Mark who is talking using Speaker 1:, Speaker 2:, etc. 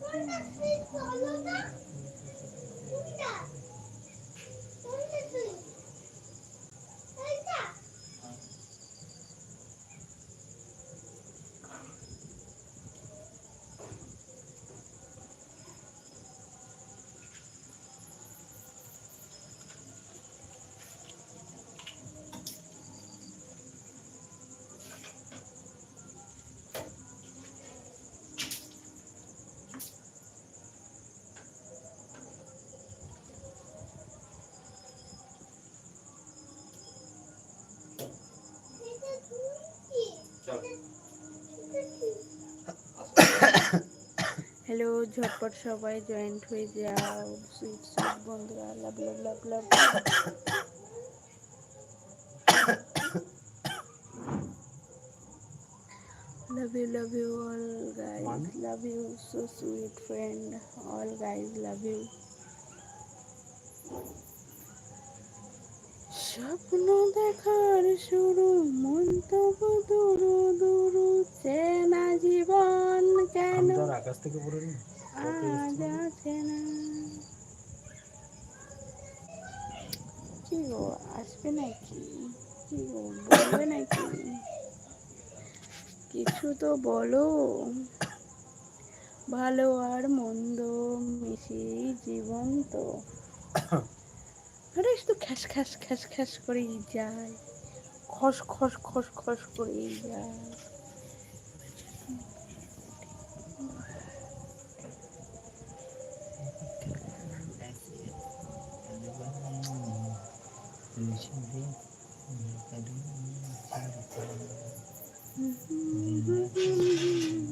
Speaker 1: Why not see all of that? Hello ঝটপট সবাই joint হয়ে যাও সুইট সুইট বন্ধুরা লাভ লাভ লাভ লাভ love you love you all guys love you so sweet friend all guys love you স্বপ্ন দেখার শুরু মন তবু দুরু দুরু চেনা জীবন কেন?
Speaker 2: আকাশ থেকে পড়ে
Speaker 1: আজ আছে না। কি গো আসবে নাকি? কি গো বলবে নাকি? কিছু তো বলো। ভালো আর মন্দ মিশিয়ে জীবন তো। ওরা শুধু খ্যাস খ্যাস খ্যাস খ্যাস করেই যায় খস খস খস খস করেই যায় Mm-hmm.